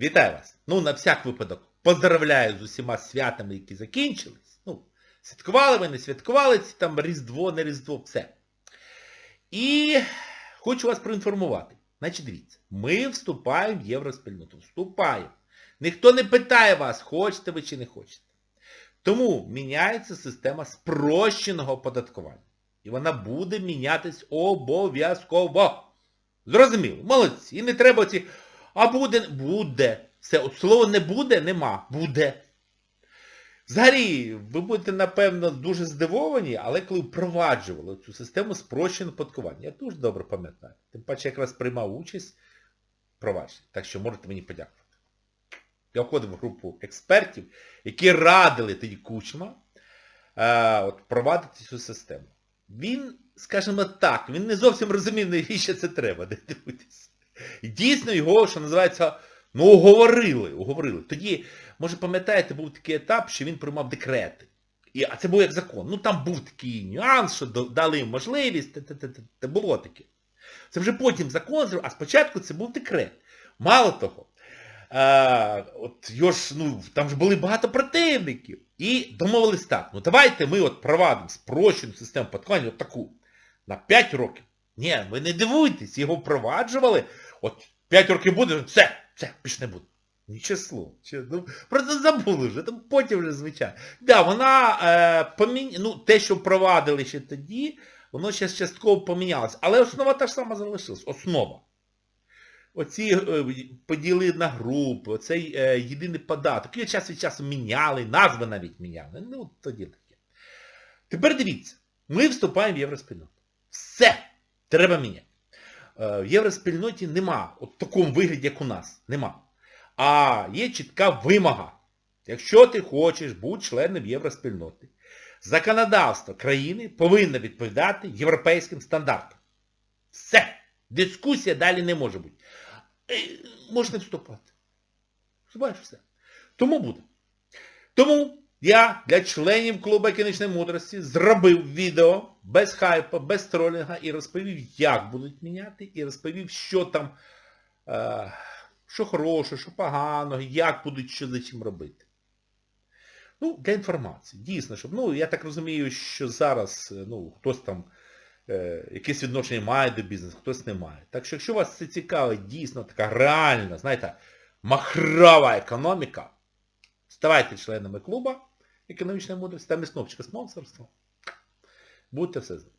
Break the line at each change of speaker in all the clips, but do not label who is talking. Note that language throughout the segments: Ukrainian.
Вітаю вас. Ну, на всяк випадок, поздравляю з усіма святами, які закінчились. Ну, святкували ви, не святкували, ці там Різдво, не Різдво, все. І хочу вас проінформувати. Значить, дивіться, ми вступаємо в євроспільноту. Вступаємо. Ніхто не питає вас, хочете ви чи не хочете. Тому міняється система спрощеного оподаткування. І вона буде мінятись обов'язково. Зрозуміло, молодці. І не треба ці... А буде, буде. Все, от слово не буде, нема. Буде. Взагалі, ви будете, напевно, дуже здивовані, але коли впроваджували цю систему спрощеного оподаткування, я дуже добре пам'ятаю. Тим паче, якраз приймав участь в. Так що можете мені подякувати. Я входив в групу експертів, які радили тоді Кучма е, от, провадити цю систему. Він, скажімо так, він не зовсім розумів, навіщо це треба, де дивитися. І дійсно його, що називається, ну, уговорили, уговорили. Тоді, може пам'ятаєте, був такий етап, що він приймав декрети. І, а це був як закон. Ну там був такий нюанс, що дали їм можливість, те було таке. Це вже потім закон зробив, а спочатку це був декрет. Мало того, а, от його ж, ну, там ж були багато противників. І домовились так, ну давайте ми от провадимо спрощену систему подклання, от таку, на 5 років. Ні, ви не дивуйтесь, його впроваджували, от 5 років буде, все, все, більше не буде. Нічого слова. Ну, просто забули вже, там потім вже звичайно. Да, вона е, помі... ну, те, що впровадили ще тоді, воно ще частково помінялося. Але основа та ж сама залишилась. Основа. Оці е, поділи на групи, оцей е, єдиний податок. Його час від часу міняли, назви навіть міняли. Ну, тоді таке. Тепер дивіться, ми вступаємо в євроспільноту. Все! Треба міняти. Е, в євроспільноті нема, от в такому вигляді, як у нас, нема. А є чітка вимога. Якщо ти хочеш бути членом євроспільноти, законодавство країни повинно відповідати європейським стандартам. Все. Дискусія далі не може бути. Е, Можна вступати. Вступаєш все. Тому буде. Тому я для членів клубу економічної мудрості зробив відео без хайпа, без тролінга і розповів, як будуть міняти, і розповів, що там, е, що хороше, що погано, як будуть що за чим робити. Ну, для інформації. Дійсно, щоб, ну, я так розумію, що зараз, е, ну, хтось там е, якесь відношення має до бізнесу, хтось не має. Так що, якщо вас це цікавить, дійсно така реальна, знаєте, махрова економіка, ставайте членами клуба економічної мудрості, там є кнопочка спонсорства. Будете все знати.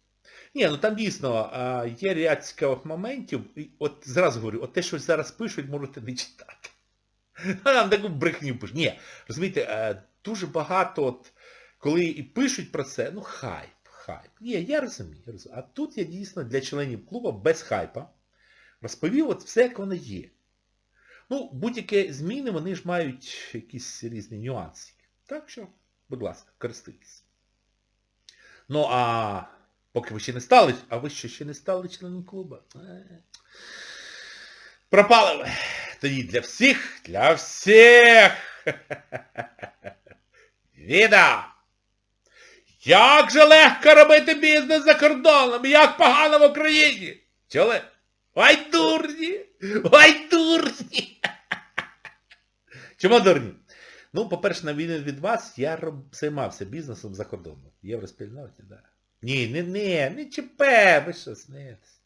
Ні, ну там дійсно є ряд цікавих моментів. І от зразу говорю, от те, що зараз пишуть, можете не читати. А нам таку брехню пишуть. Ні, розумієте, е, дуже багато, от, коли і пишуть про це, ну хайп, хайп. Ні, я розумію, я розумію. А тут я дійсно для членів клубу без хайпа розповів от все, як воно є. Ну, будь-які зміни, вони ж мають якісь різні нюанси. Так що, будь ласка, користуйтесь. Ну, а поки ви ще не стали, а ви що, ще не стали членом клубу? Е, Пропали ви. Тоді для всіх, для всіх. Віда! Як же легко робити бізнес за кордоном, як погано в Україні! Чули? Ой, дурні! Ой, дурні! Чому дурні? Ну, по-перше, на відміну від вас, я займався бізнесом за кордоном. Євроспільноті, да. Ні, не, не, не чіпе, ви що смієтесь.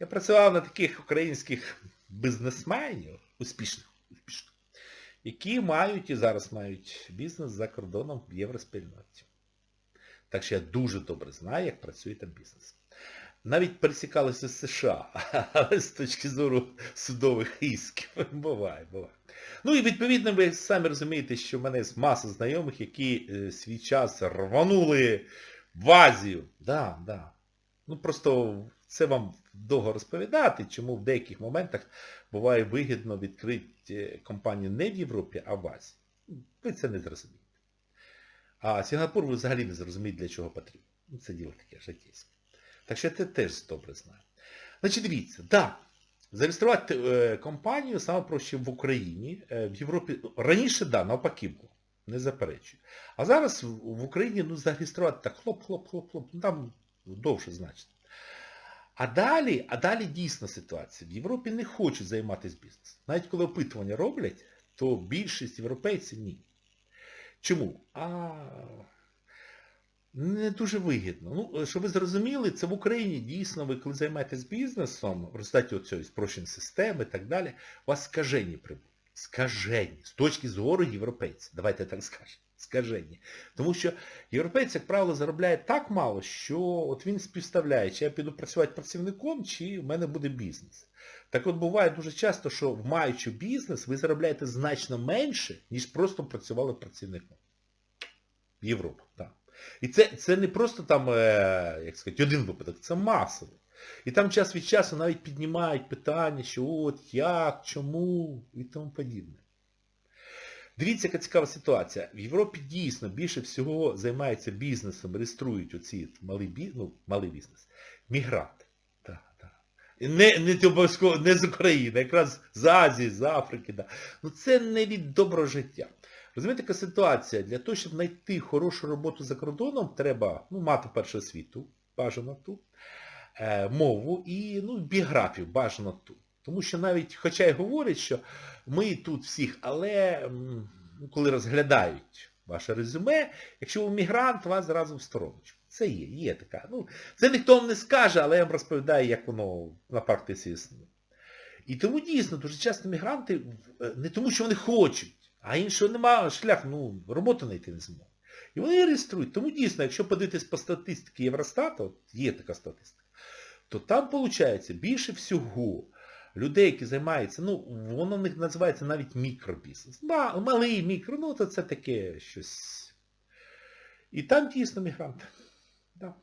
Я працював на таких українських бізнесменів, успішних, успішних, які мають і зараз мають бізнес за кордоном в євроспільноті. Так що я дуже добре знаю, як працює там бізнес. Навіть пересікалися з США, але з точки зору судових ісків. Буває, буває. Ну і відповідно ви самі розумієте, що в мене маса знайомих, які е, свій час рванули в Азію. Да, да. Ну просто це вам довго розповідати, чому в деяких моментах буває вигідно відкрити компанію не в Європі, а в Азії. Ви це не зрозумієте. А Сінгапур ви взагалі не зрозумієте, для чого потрібно. Ну, Це діло таке життєвське. Так що я це теж добре знаю. Значить, дивіться, так, зареєструвати е, компанію саме проще в Україні, е, в Європі. Раніше, да, навпаки було, не заперечую. А зараз в, в Україні ну, зареєструвати так хлоп-хлоп-хлоп-хлоп, ну, там довше значить. А далі, а далі дійсна ситуація. В Європі не хочуть займатися бізнесом. Навіть коли опитування роблять, то більшість європейців ні. Чому? А не дуже вигідно. Ну, щоб ви зрозуміли, це в Україні дійсно, ви коли займаєтесь бізнесом, в результаті цієї спрощеної системи і так далі, у вас скажені прибутки. Скажені. З точки зору європейців. Давайте так скажемо. Скажені. Тому що європейці, як правило, заробляє так мало, що от він співставляє, чи я піду працювати працівником, чи в мене буде бізнес. Так от буває дуже часто, що маючи бізнес, ви заробляєте значно менше, ніж просто працювали працівником. Європу, так. І це, це не просто там, е, як сказати, один випадок, це масово. І там час від часу навіть піднімають питання, що от, як, чому і тому подібне. Дивіться, яка цікава ситуація. В Європі дійсно більше всього займаються бізнесом, реєструють оці малий, ну, малий бізнес. Мігранти. Так. І Не, не, не з України, якраз з Азії, з Африки. Да. Ну це не від доброго життя. Розумієте, яка ситуація? Для того, щоб знайти хорошу роботу за кордоном, треба ну, мати першу освіту, бажано ту, е, мову і ну, біографію, бажано ту. Тому що навіть, хоча й говорять, що ми тут всіх, але ну, коли розглядають ваше резюме, якщо ви мігрант, вас зразу в стороночку. Це є, є така. Ну, Це ніхто вам не скаже, але я вам розповідаю, як воно на практиці існує. І тому дійсно дуже часто мігранти е, не тому, що вони хочуть, а іншого немає шлях, ну, роботу знайти не зможуть. І вони реєструють. Тому дійсно, якщо подивитись по статистиці Євростату, от є така статистика, то там, виходить, більше всього людей, які займаються, ну, воно в них називається навіть мікробізнес. Малий мікро, ну то це таке щось. І там дійсно мігранти. Да.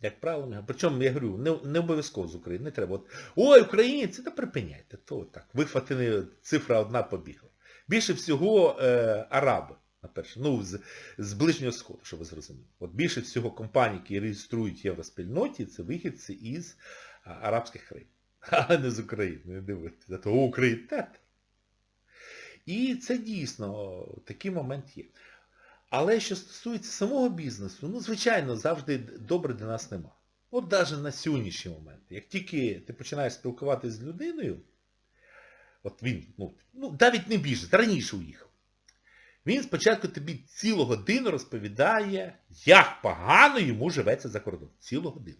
Як правило, мігранти. Причому, я говорю, не, не обов'язково з України, не треба. От, Ой, українці, та припиняйте, то так. Вихватили, цифра одна побігла. Більше всього е, араби, на перше, ну, з, з Ближнього Сходу, щоб ви зрозуміли. От більше всього компаній, які реєструють євроспільноті, це вихідці із арабських країн. А не з України, не дивитися. Зато Україна. І це дійсно такий момент є. Але що стосується самого бізнесу, ну, звичайно, завжди добре для нас нема. От навіть на сьогоднішній момент. Як тільки ти починаєш спілкуватися з людиною, от він, ну, ну навіть не біжить, раніше уїхав. Він спочатку тобі цілу годину розповідає, як погано йому живеться за кордоном. Цілу годину.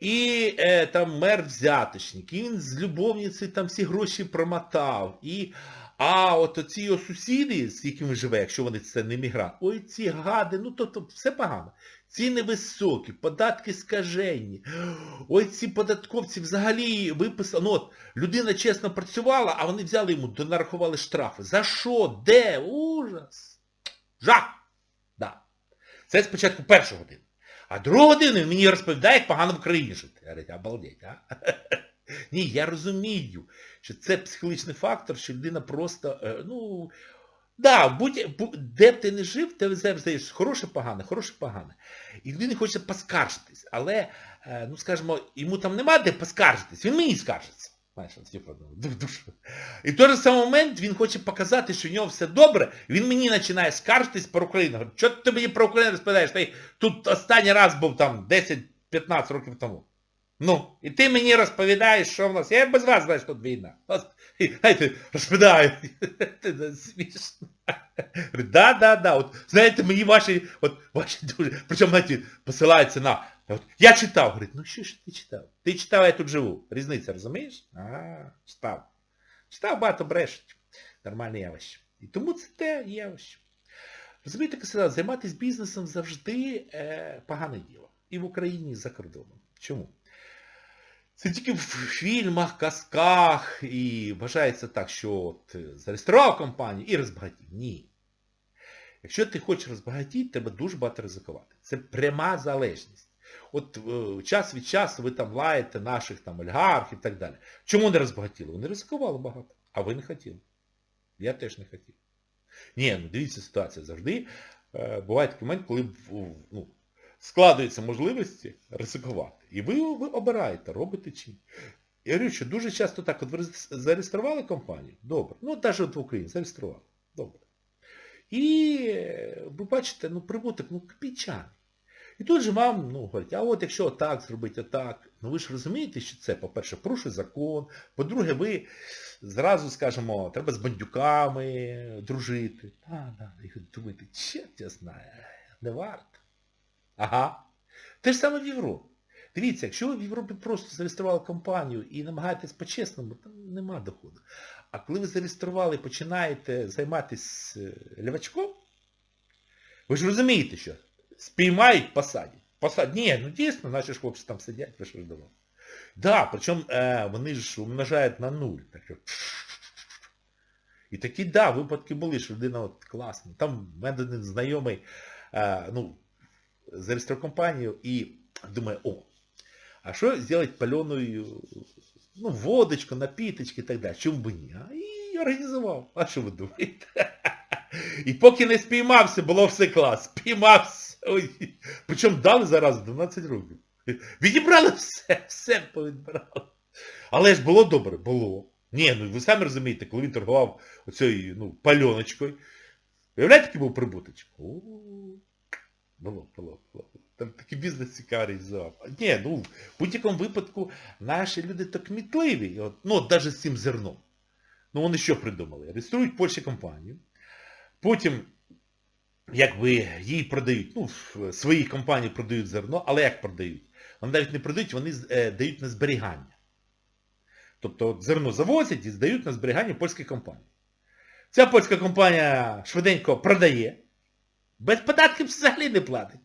І е, там мер взяточник, і він з любовницею там всі гроші промотав. І, а от оці його сусіди, з якими живе, якщо вони це не мігрант, ой ці гади, ну тобто все погано. Ціни високі, податки скажені. Ой, ці податковці взагалі виписали. Ну от, людина чесно працювала, а вони взяли йому, донарахували штрафи. За що? Де? Ужас. Жах. Да. Це спочатку першу годину. А другу годину він мені розповідає, як погано в країні жити. Я говорю, обалдеть, а? Ні, я розумію, що це психологічний фактор, що людина просто, е, ну, да, будь, де б ти не жив, ти завжди хороше погане, хороше погане. І людині хочеться поскаржитись, але, е, ну скажімо, йому там нема де поскаржитись, він мені скаржиться. Знаєш, типу, душу. І в той же самий момент він хоче показати, що в нього все добре, він мені починає скаржитись про Україну. Говорить, що ти мені про Україну розповідаєш? Ти тут останній раз був там 10-15 років тому. Ну, і ти мені розповідаєш, що в нас. Я без вас знаю, що тут війна. Знаєте, розповідаю. Це смішно. Да, да, да. От, знаєте, мені ваші, от, ваші дуже, причому, знаєте, посилаються на, от, я читав, говорить, ну що ж ти читав? Ти читав, я тут живу. Різниця, розумієш? А, читав. Читав, багато брешуть. Нормальне явище. І тому це те явище. Розумієте, як займатися бізнесом завжди е, погане діло. І в Україні, і за кордоном. Чому? Це тільки в фільмах, казках і вважається так, що от зареєстрував компанію і розбагатів. Ні. Якщо ти хочеш розбагатіти, треба дуже багато ризикувати. Це пряма залежність. От е, час від часу ви там лаєте наших там олігархів і так далі. Чому не розбагатіли? Вони ризикували багато, а ви не хотіли. Я теж не хотів. Ні, ну дивіться ситуація. Завжди е, буває такий момент, коли ну, складаються можливості ризикувати. І ви, ви обираєте, робите чи ні. Я говорю, що дуже часто так, от ви зареєстрували компанію, добре. Ну, навіть от в Україні зареєстрували. Добре. І ви бачите, ну, прибуток, ну, копійчаний. І тут же вам ну, говорять, а от якщо отак зробити, отак, ну ви ж розумієте, що це, по-перше, порушує закон, по-друге, ви зразу, скажімо, треба з бандюками дружити. А, да, і думаєте, чорт я знаю, не варто. Ага. Те ж саме в Європі. Дивіться, якщо ви в Європі просто зареєстрували компанію і намагаєтесь по-чесному, там нема доходу. А коли ви зареєстрували і починаєте займатися е, лівачком, ви ж розумієте, що спіймають, посадять. Посадять. Ні, ну дійсно, наші ж хлопці там сидять, ви що ж думали. Да, причому е, вони ж умножають на нуль. Так що... І такі, да, випадки були, що людина от класна. Там в мене один знайомий, е, ну, зареєстрував компанію і думає, о, а що зробити паленою, ну, водочку, напіточки і так далі. Чому б ні? А, І організував. А що ви думаєте? І поки не спіймався, було все клас. Спіймався. Ой. Причому дали зараз 12 років. Відібрали все, все повідбирали. Але ж було добре, було. Ні, ну ви самі розумієте, коли він торгував оцією ну, пальоночкою. Уявляєте, який був прибуточок? Було, було, було. Там такий бізнес цікавий реалізував. Ні, ну в будь-якому випадку наші люди так кмітливі. От, ну, от навіть з цим зерном. Ну вони що придумали? Реєструють Польщі компанію. Потім, якби їй продають, ну, своїй компанії продають зерно, але як продають? Вони навіть не продають, вони е, дають на зберігання. Тобто от зерно завозять і здають на зберігання польській компанії. Ця польська компанія швиденько продає, без податків взагалі не платить.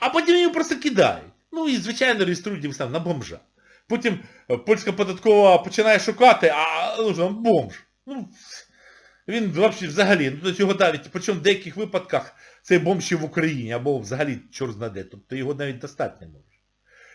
А потім її просто кидають. Ну і, звичайно, реєструють їм на бомжа. Потім е, польська податкова починає шукати, а ну, бомж. Ну, він взагалі, ну, тобто його навіть, причому в деяких випадках цей бомж в Україні, або взагалі чорт знаде, тобто його навіть достати не можеш.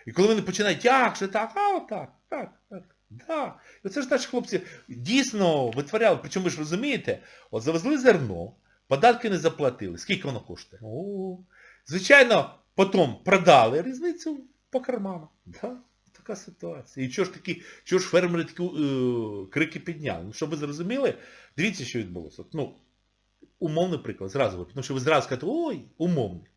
І коли вони починають, як же так, а отак, так, так, да. І оце ж наші хлопці дійсно витворяли, причому ви ж розумієте, от завезли зерно, податки не заплатили. Скільки воно коштує? О, звичайно, потім продали різницю по карманам. Да, така ситуація. І чого ж такі, чого ж фермери такі е, крики підняли? Ну, щоб ви зрозуміли, дивіться, що відбулося. Ну, умовний приклад, зразу тому що ви зразу кажете, ой, умовний.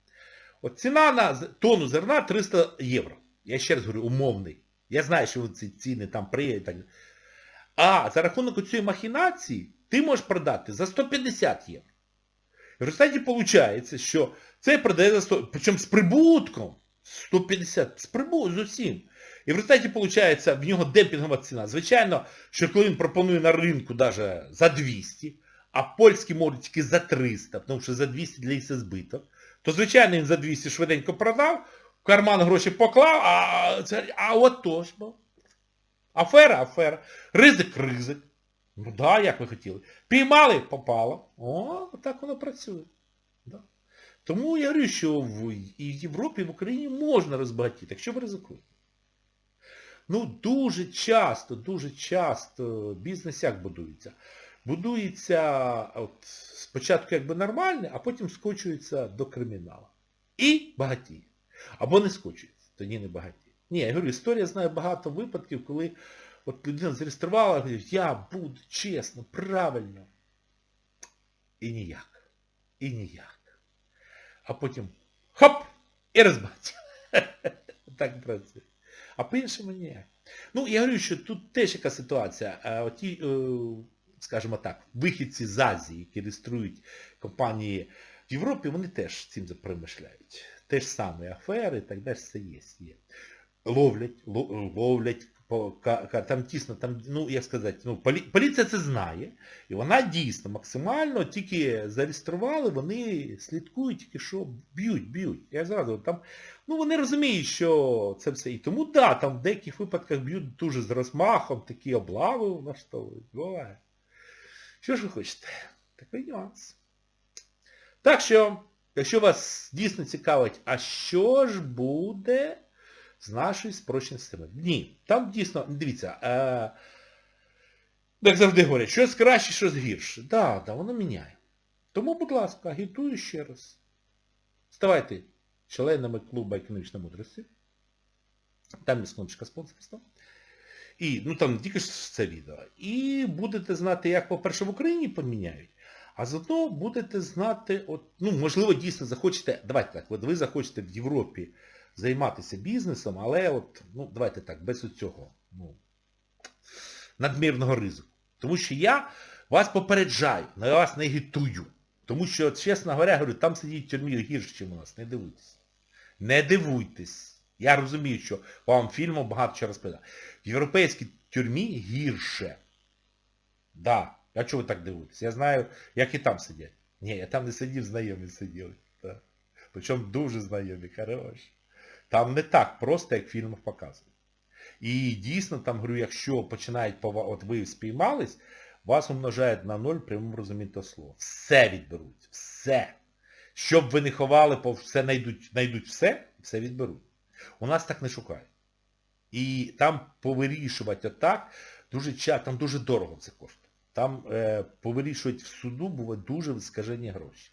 От ціна на тонну зерна 300 євро. Я ще раз говорю, умовний. Я знаю, що ці ціни там приїдуть. Так. далі. А за рахунок цієї махінації ти можеш продати за 150 євро. В результаті виходить, що це продає за 100, причому з прибутком 150, з прибутком, з усім. І в результаті виходить в нього демпінгова ціна. Звичайно, що коли він пропонує на ринку навіть за 200, а польські можуть тільки за 300, тому що за 200 для їх це збиток, то звичайно він за 200 швиденько продав, в карман гроші поклав, а, це, а от то бо. Афера, афера. Ризик, ризик. Ну да, як ви хотіли. Піймали, попало. О, так воно працює. Да. Тому я говорю, що в і в Європі, і в Україні можна розбагатіти, якщо ви ризикуєте. Ну, дуже часто, дуже часто бізнес як будується? Будується от, спочатку якби нормальне, а потім скочується до криміналу. І багатіє. Або не скочується, тоді не багатіє. Ні, я говорю, історія знає багато випадків, коли от людина зареєструвала, говорить, я буду чесно, правильно. І ніяк. І ніяк. А потім хоп! І розбагатів. Так працює. А по-іншому ніяк. Ну, я говорю, що тут теж яка ситуація. Оті, е, скажімо так, вихідці з Азії, які реєструють компанії в Європі, вони теж цим запримишляють. Те ж саме афери і так далі, все є. є. Ловлять, ловлять, по, там тісно, там, ну, як сказати, ну, полі, поліція це знає, і вона дійсно максимально тільки зареєстрували, вони слідкують, тільки що б'ють, б'ють. Я зразу, там, ну вони розуміють, що це все. І тому, да, там в деяких випадках б'ють дуже з розмахом, такі облави влаштовують. Буває. Що ж ви хочете? Такий нюанс. Так що, якщо вас дійсно цікавить, а що ж буде з нашою спрощеною системою? Ні, там дійсно, дивіться, е, як завжди говорять, щось краще, щось гірше. Так, да, да, воно міняє. Тому, будь ласка, агітую ще раз. Ставайте членами клубу економічної мудрості. Там є кнопочка спонсорства. І, ну там тільки ж це відео. І будете знати, як, по-перше, в Україні поміняють, А заодно будете знати, от, ну, можливо, дійсно захочете, давайте так, от ви захочете в Європі займатися бізнесом, але от, ну, давайте так, без оцього, ну, надмірного ризику. Тому що я вас попереджаю, на вас не агітую. Тому що, чесно говоря, говорю, там сидіть в тюрмі гірше, ніж у нас. Не дивуйтесь. Не дивуйтесь. Я розумію, що вам фільму багато чого розповідає. В європейській тюрмі гірше. Да. А чого ви так дивитесь? Я знаю, як і там сидять. Ні, я там не сидів, знайомі сиділи. Да. Причому дуже знайомі, хороші. Там не так просто, як в фільмах показують. І дійсно, там, говорю, якщо починають, от ви спіймались, вас умножають на ноль прямому розумінні того слова. Все відберуть. Все. Щоб ви не ховали, все знайдуть, знайдуть все, все відберуть. У нас так не шукають. І там повирішувати отак, дуже ча- там дуже дорого це коштує. Там е, повирішують в суду бувають дуже скажені гроші.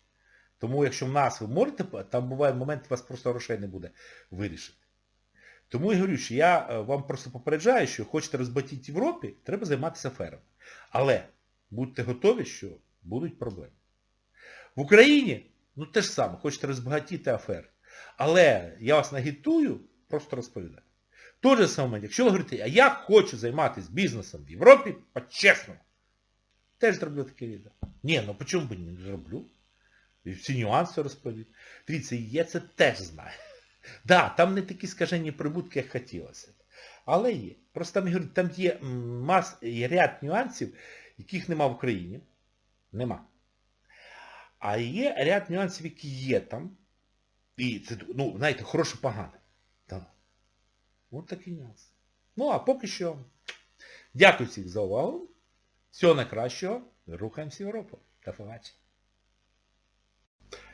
Тому якщо в нас ви можете, там буває момент, у вас просто грошей не буде вирішити. Тому я говорю, що я е, вам просто попереджаю, що хочете розбатіти Європі, треба займатися аферами. Але будьте готові, що будуть проблеми. В Україні, ну те ж саме, хочете розбагатіти афери. Але я вас нагітую, просто розповідаю. Той же момент, якщо ви говорите, а я хочу займатися бізнесом в Європі, по-чесному, теж зроблю таке відео. Ні, ну чому б не зроблю. І всі нюанси розповім. Дивіться, я це теж знаю. Да, там не такі скажені прибутки, як хотілося. Але є. Просто там, я там є мас, є ряд нюансів, яких нема в Україні. Нема. А є ряд нюансів, які є там. І це, ну, знаєте, хороше погане. Так. Ось такі нюанси. Ну, а поки що. Дякую всім за увагу. Всього найкращого. Рухаємося в Європу. Та побачення.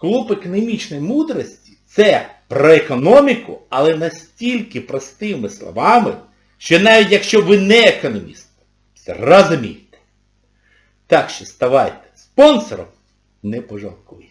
Клуб економічної мудрості це про економіку, але настільки простими словами, що навіть якщо ви не економіст, зрозумієте. Так що ставайте спонсором, не пожалкуйте.